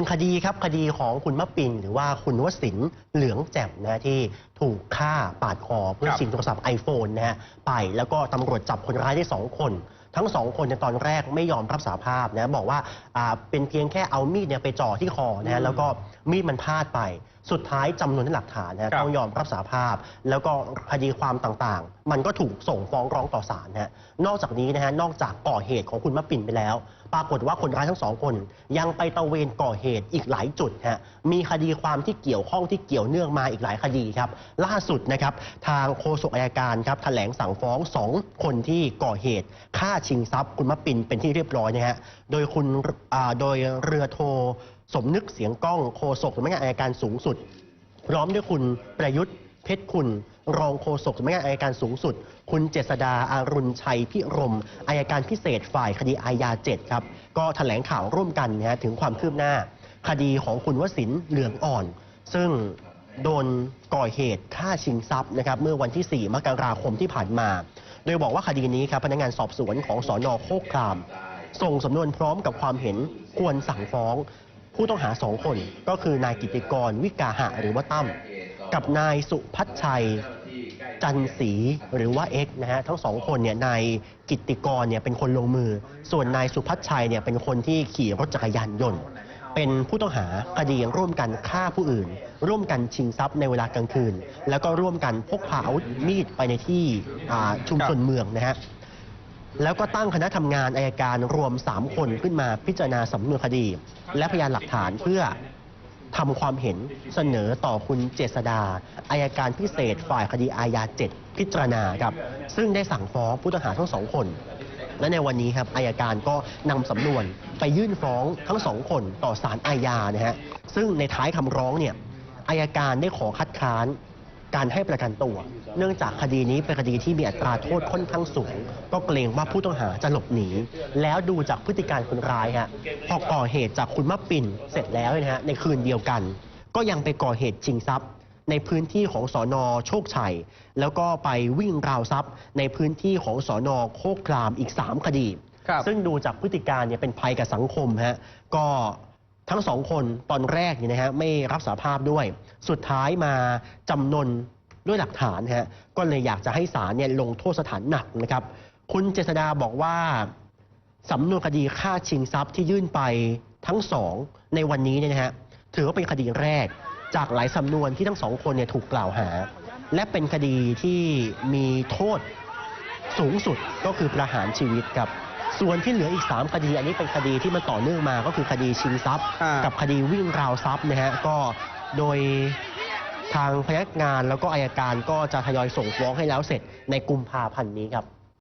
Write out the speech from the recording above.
นึ่งคดีครับ คดีของคุณมะปิง หรือว่าคุณวสินทร์เหลืองแจ่มนะฮะที่ถูกฆ่าปาดคอเพื่อครับชิงโทรศัพท์ iPhone นะฮะไปแล้วก็ตำรวจจับคนร้ายได้สองคน ทั้งสองคนในยตอนแรกไม่ยอมรับสาภาพนะบอกว่าอ่าเป็นเพียงแค่เอามีดเนี่ยไปจ่อที่คอนะฮะแล้วก็มีดมันพลาดไปสุดท้ายจำนวนหลักฐานนะฮะครับต้องยอมรับสาภาพ แล้วก็คดีความต่างๆ มันก็ถูกส่งฟ้องร้องต่อศาลนะฮะนอกจากนี้นะฮะนอกจากก่อเหตุของคุณมะปิ่นไปแล้ว ปรากฏว่าคนร้ายทั้งสองคน ยังไปตระเวนก่อเหตุอีกหลายจุดฮะมีคดีความที่เกี่ยวข้องที่เกี่ยวเนื่องมาอีกหลายคดีครับ ล่าสุดนะครับทางโฆษกอัยการครับแถลงสั่งฟ้องสองคนที่ก่อเหตุฆ่าชิงทรัพย์คุณมะปินเป็นที่เรียบร้อยนะฮะโดยคุณอ่าโดยเรือโท สมนึกเสียงกล้องโฆษกสำนักงานอัยการสูงสุด พร้อมด้วยคุณประยุทธ์เพชรคุณ รองโฆษกสำนักงานอัยการสูงสุด คุณเจษดาอารุณชัยพิรมอายการพิเศษฝ่ายคดีอาญา7ครับ ก็แถลงข่าวร่วมกันนะฮะถึงความคืบหน้า คดีของคุณวสินเหลืองอ่อน ซึ่งโดนก่อเหตุฆ่าชิงทรัพย์นะครับเมื่อวันที่ 4 มกราคมที่ผ่านมา โดยบอกว่าคดีนี้ครับพนักงานสอบสวนของสอนอโคกคราม ส่งสำนวนพร้อมกับความเห็นควรสั่งฟ้อง ผู้ต้องหาสองคนก็คือนายกิติกรวิกาหะหรือว่าตั้มกับนายสุพัชชัยจันศรีหรือว่าเอ็กนะฮะทั้งสองคนเนี่ยนายกิติกรเนี่ยเป็นคนลงมือ ส่วนนายสุพัชชัยเนี่ยเป็นคนที่ขี่รถจักรยานยนต์ เป็นผู้ต้องหาคดีร่วมกันฆ่าผู้อื่น ร่วมกันชิงทรัพย์ในเวลากลางคืน แล้วก็ร่วมกันพกพาอาวุธมีดไปในที่ชุมชนเมืองนะฮะ แล้วก็ตั้งคณะทำงานอายการรวม 3 คนขึ้นมาพิจารณาสำนวนคดี และพยานหลักฐานเพื่อทำความเห็นเสนอต่อคุณเจษดาอายการพิเศษฝ่ายคดีอาญา7พิจารณาครับ ซึ่งได้สั่งฟ้องผู้ต้องหาทั้งสองคน และในวันนี้ครับอายการก็นำสำนวนไปยื่นฟ้องทั้งสองคนต่อศาลอาญานะฮะซึ่งในท้ายคำร้องเนี่ยอายการได้ขอคัดค้าน การให้ประกันตัว เนื่องจากคดีนี้เป็นคดีที่มีอัตราโทษค่อนข้างสูง ก็เกรงว่าผู้ต้องหาจะหลบหนี แล้วดูจากพฤติการคนร้ายฮะพอก่อเหตุจากคุณมะปิ่นเสร็จแล้วเนยนะฮะในคืนเดียวกัน ก็ยังไปก่อเหตุชิงทรัพย์ ในพื้นที่ของสอนอโชคชัย แล้วก็ไปวิ่งราวทรัพย์ ในพื้นที่ของสอนอโคกครามอีก 3 คดีครับซึ่งดูจากพฤติการเนี่ยเป็นภัยกับสังคมฮะก็ ทั้งสองคนตอนแรกเนี่ยนะฮะไม่รับสาภาพด้วย สุดท้ายมาจำนนด้วยหลักฐานฮะก็เลยอยากจะให้ศาลเนี่ยลงโทษสถานหนักนะครับ คุณเจษดาบอกว่าสำนวนคดีฆ่าชิงทรัพย์ที่ยื่นไปทั้งสองในวันนี้เนี่ยนะฮะถือว่าเป็นคดีแรก จากหลายสำนวนที่ทั้งสองคนเนี่ยถูกกล่าวหา และเป็นคดีที่มีโทษสูงสุดก็คือประหารชีวิตครับ ส่วนที่เหลืออีก 3 คดี อันนี้เป็นคดีที่มันต่อเนื่องมาก็คือคดีชิงทรัพย์ อ่ากั กับคดีวิ่งราวทรัพย์นะฮะก็โดยทางพนักงานแล้วก็อายการก็จะทยอยส่งฟ้องให้แล้วเสร็จในกุมภาพันธ์นี้ครับ